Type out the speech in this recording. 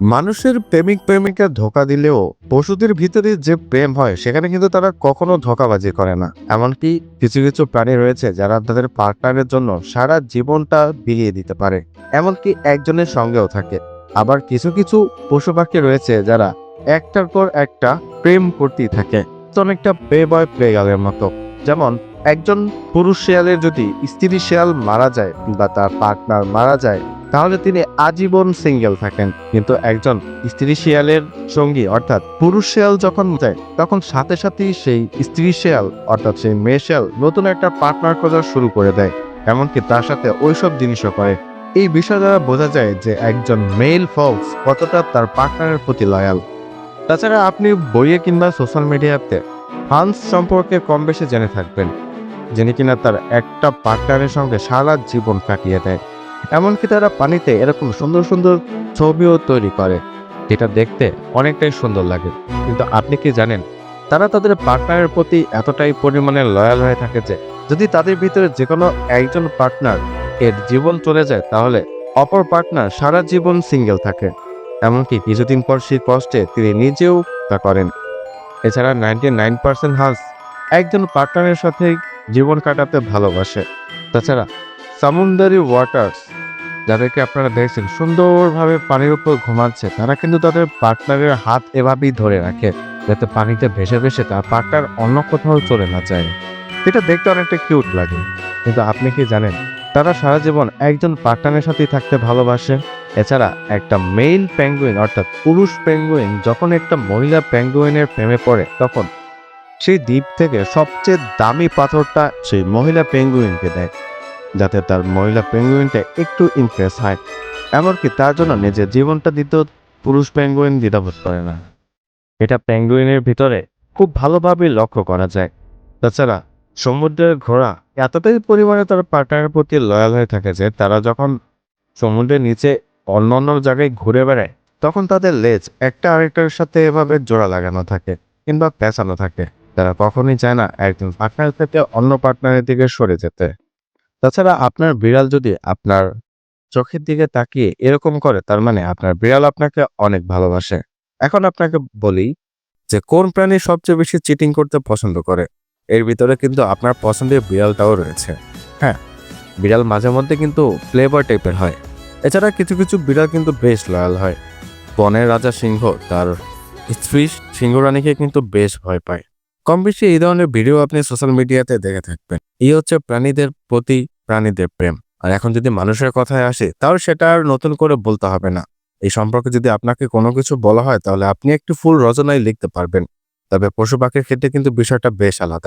মানুষের প্রেমিক প্রেমিকা ধোকা দিলেও পশুদের ভিতরে যে প্রেম হয়, সেখানে কিন্তু তারা কখনো ধোকাবাজি করে না। এমনকি কিছু কিছু প্রাণী রয়েছে যারা তাদের পার্টনারের জন্য সারা জীবনটা বিলিয়ে দিতে পারে। এমনকি একজনের সঙ্গেও থাকে। আবার কিছু কিছু পশু পাখি রয়েছে যারা একটার পর একটা প্রেম করতেই থাকে। অনেকটা প্লে বয় প্লে গার্লের মতো। যেমন একজন পুরুষ শেয়ালের যদি স্ত্রী শেয়াল মারা যায় বা তার পার্টনার মারা যায় তাহলে তিনি আজীবন সিঙ্গেল থাকেন। কিন্তু একজন স্ত্রী শিয়ালের সঙ্গী, অর্থাৎ পুরুষ শিয়াল যখন যায়, তখন সাথে সাথেই সেই স্ত্রী শিয়াল, অর্থাৎ সেই মেয়ে শিয়াল, নতুন একটা পার্টনার খোঁজা শুরু করে দেয়। এমনকি তার সাথে ওইসব জিনিসও করে। এই বিষয় দ্বারা বোঝা যায় যে একজন মেল ফক্স কতটা তার পার্টনারের প্রতি লয়াল তাছাড়া আপনি বইয়ে কিংবা সোশ্যাল মিডিয়াতে হান্স সম্পর্কে কম বেশি জেনে থাকবেন, যিনি কিনা তার একটা পার্টনারের সঙ্গে সারা জীবন কাটিয়ে দেয়। এমনকি তারা পানিতে এরকম সুন্দর সুন্দর ছবিও তৈরি করে, যেটা দেখতে অনেকটাই সুন্দর লাগে। কিন্তু আপনি কি জানেন, তারা তাদের পার্টনারের প্রতি এতটাই পরিমাণে লয়াল হয়ে থাকে যে, যদি তাদের ভিতরে যে কোনো একজন পার্টনার এর জীবন চলে যায়, তাহলে অপর পার্টনার সারা জীবন সিঙ্গেল থাকে। এমনকি কিছুদিন পর সেই কষ্টে তিনি নিজেও তা করেন। এছাড়া নাইনটি নাইন পার্সেন্ট হাঁস একজন পার্টনারের সাথে জীবন কাটাতে ভালোবাসে। তাছাড়া সামুন্দারি ওয়াটার্স যাদেরকে আপনারা দেখছেন, সুন্দরভাবে পানির উপর ঘুমাচ্ছে, তারা কিন্তু তাদের পার্টনারের হাত এভাবেই ধরে রাখে, যাতে পানিতে ভেসে ভেসে তার পার্টনার অন্য কোথাও চলে না যায়। এটা দেখতে অনেকটা কিউট লাগে, কিন্তু আপনি কি জানেন, তারা সারা জীবন একজন পার্টনারের সাথেই থাকতে ভালোবাসে? এছাড়া একটা মেইল প্যাঙ্গুইন অর্থাৎ পুরুষ প্যাঙ্গুইন যখন একটা মহিলা প্যাঙ্গুইনের প্রেমে পড়ে, তখন সেই দ্বীপ থেকে সবচেয়ে দামি পাথরটা সেই মহিলা পেঙ্গুইনকে দেয়। যাতে তার মহিলা পেঙ্গুইনটা একটু ইমপ্রেস হয়। এমনকি তার জন্য নিজের জীবনটা দিতেও পুরুষ পেঙ্গুইন দ্বিধাবোধ করে না। এটা পেঙ্গুইনের ভিতরে খুব ভালোভাবে লক্ষ্য করা যায়। তাছাড়া সমুদ্রের ঘোড়া এতটাই পরিমাণে তার পার্টনারের প্রতি লয়াল হয়ে থাকে যে তারা যখন সমুদ্রের নিচে অন্য অন্য জায়গায় ঘুরে বেড়ায়, তখন তাদের লেজ একটা আরেকটার সাথে এভাবে জোড়া লাগানো থাকে কিংবা পেঁচানো থাকে। তারা কখনোই চায় না একজন পার্টনার থেকে অন্য পার্টনারের দিকে সরে যেতে। তাছাড়া আপনার বিড়াল যদি আপনার চোখের দিকে তাকিয়ে এরকম করে, তার মানে আপনার বিড়াল আপনাকে অনেক ভালোবাসে। এখন আপনাকে বলি যে, কোন প্রাণী সবচেয়ে বেশি চিটিং করতে পছন্দ করে? এর ভিতরে কিন্তু আপনার পছন্দের বিড়ালটাও রয়েছে। হ্যাঁ বিড়াল মাঝে মধ্যে কিন্তু ফ্লেভার টাইপের হয়। এছাড়া কিছু কিছু বিড়াল কিন্তু বেশ লয়াল হয়। বনের রাজা সিংহ, তার স্ত্রী সিংহরানীকে কিন্তু বেশ ভয় পায়। কম বেশি এই ধরনের ভিডিও আপনি সোশ্যাল মিডিয়াতে দেখে থাকবেন। এই হচ্ছে প্রাণীদের প্রতি প্রাণীদের প্রেম। আর এখন যদি মানুষের কথায় আসে তাহলে সেটা আর নতুন করে বলতে হবে না। এই সম্পর্কে যদি আপনাকে কোনো কিছু বলা হয়, তাহলে আপনি একটি ফুল রচনায় লিখতে পারবেন। তবে পশু পাখির ক্ষেত্রে কিন্তু বিষয়টা বেশ আলাদা।